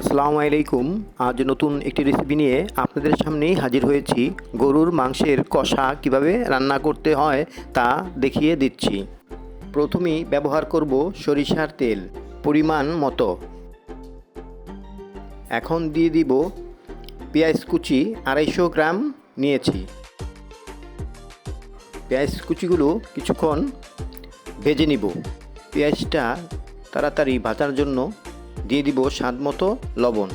আসসালামু আলাইকুম। আজ নতুন একটি রেসিপি নিয়ে আপনাদের সামনেই হাজির হয়েছি। গরুর মাংসের কষা কীভাবে রান্না করতে হয় তা দেখিয়ে দিচ্ছি। প্রথমেই ব্যবহার করব সরিষার তেল, পরিমাণ মতো। এখন দিয়ে দিব পেঁয়াজ কুচি আড়াইশো গ্রাম নিয়েছি। পেঁয়াজ কুচিগুলো কিছুক্ষণ ভেজে নিব। পেঁয়াজটা তাড়াতাড়ি ভাজার জন্য দিয়ে দিব স্বাদ মতো লবণ।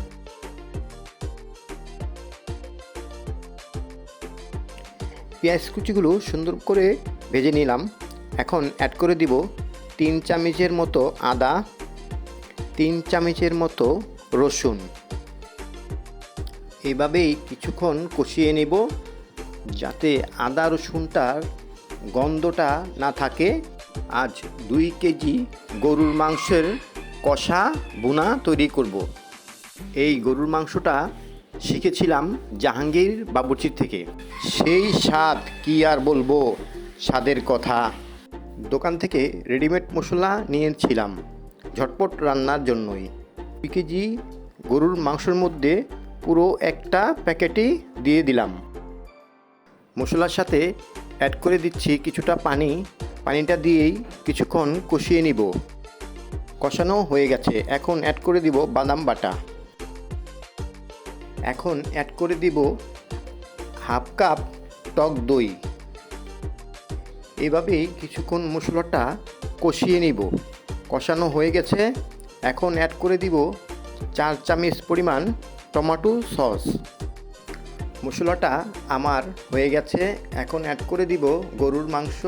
পেঁয়াজ কুচিগুলো সুন্দর করে ভেজে নিলাম। এখন অ্যাড করে দিব তিন চামচের মতো আদা, তিন চামচের মতো রসুন। এভাবেই কিছুক্ষণ কষিয়ে নেব যাতে আদা রসুনটার গন্ধটা না থাকে। আজ দুই কেজি গরুর মাংসের কষা বুনা তৈরি করব। এই গরুর মাংসটা শিখেছিলাম জাহাঙ্গীর বাবুর্চির থেকে। সেই স্বাদ কি আর বলব? স্বাদের কথা। দোকান থেকে রেডিমেড মশলা নিয়েছিলাম, ঝটপট রান্নার জন্যই। দুই কেজি গরুর মাংসের মধ্যে পুরো একটা প্যাকেটই দিয়ে দিলাম। মশলার সাথে অ্যাড করে দিচ্ছি কিছুটা পানি। পানিটা দিয়েই কিছুক্ষণ কষিয়ে নিব। কষানো হয়ে গেছে। এখন অ্যাড করে দিব বাদাম বাটা। এখন অ্যাড করে দিব হাফ কাপ টক দই। এভাবেই কিছুক্ষণ মশলাটা কষিয়ে নিব। কষানো হয়ে গেছে। এখন অ্যাড করে দিব চার চামচ পরিমাণ টমেটো সস। মশলাটা আমার হয়ে গেছে। এখন অ্যাড করে দিব গরুর মাংস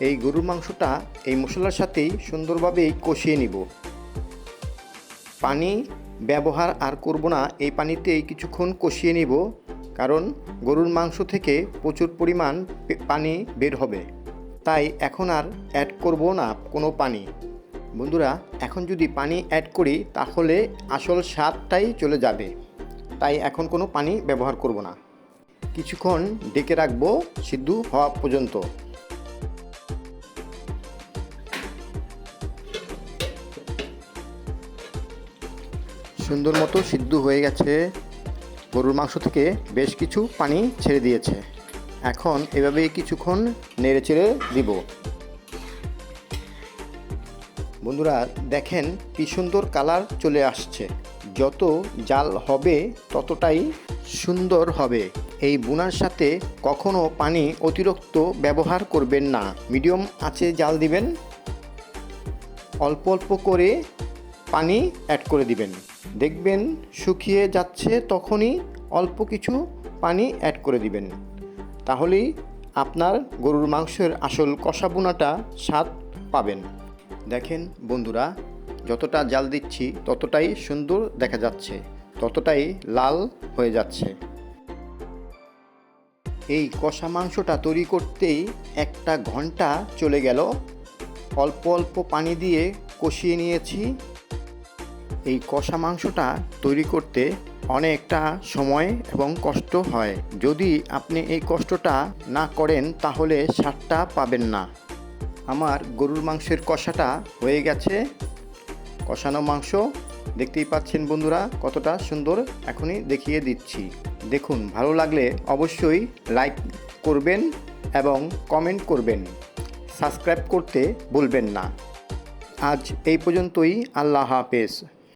এই গরুর মাংসটা এই মশলার সাথেই সুন্দরভাবে কষিয়ে নিব। পানি ব্যবহার আর করব না, এই পানিতেই কিছুক্ষণ কষিয়ে নিব, কারণ গরুর মাংস থেকে প্রচুর পরিমাণ পানি বের হবে। তাই এখন আর অ্যাড করব না কোনো পানি। বন্ধুরা, এখন যদি পানি অ্যাড করি, তাহলে আসল স্বাদটাই চলে যাবে। তাই এখন কোনো পানি ব্যবহার করব না। কিছুক্ষণ ডেকে রাখব, সিদ্ধ হওয়া পর্যন্ত। সুন্দর মতো সিদ্ধ হয়ে গেছে। গরুর মাংস থেকে বেশ কিছু পানি ছেড়ে দিয়েছে। এখন এভাবেই কিছুক্ষণ নেড়ে চেড়ে দিব। বন্ধুরা, দেখেন কি সুন্দর কালার চলে আসছে। যত জাল হবে ততটাই সুন্দর হবে। এই বুনার সাথে কখনো পানি অতিরিক্ত ব্যবহার করবেন না। মিডিয়াম আঁচে জাল দিবেন। অল্প অল্প করে পানি অ্যাড করে দিবেন। দেখবেন শুকিয়ে যাচ্ছে তখনই অল্প কিছু পানি অ্যাড করে দিবেন। তাহলেই আপনার গরুর মাংসের আসল কষা বোনাটা স্বাদ পাবেন। দেখেন বন্ধুরা, যতটা জাল দিচ্ছি ততটাই সুন্দর দেখা যাচ্ছে, ততটাই লাল হয়ে যাচ্ছে। এই কষা মাংসটা তৈরি করতেই একটা ঘণ্টা চলে গেল। অল্প অল্প পানি দিয়ে কষিয়ে নিয়েছি। এই কষা মাংসটা তৈরি করতে অনেকটা সময় এবং কষ্ট হয়। যদি আপনি এই কষ্টটা না করেন, তাহলে স্বাদটা পাবেন না। আমার গরুর মাংসের কষাটা হয়ে গেছে। কষানো মাংস, দেখতেই পাচ্ছেন বন্ধুরা, কতটা সুন্দর এখনই দেখিয়ে দিচ্ছি। দেখুন, ভালো লাগলে অবশ্যই লাইক করবেন এবং কমেন্ট করবেন। সাবস্ক্রাইব করতে ভুলবেন না। আজ এই পর্যন্তই, আল্লাহ হাফেজ।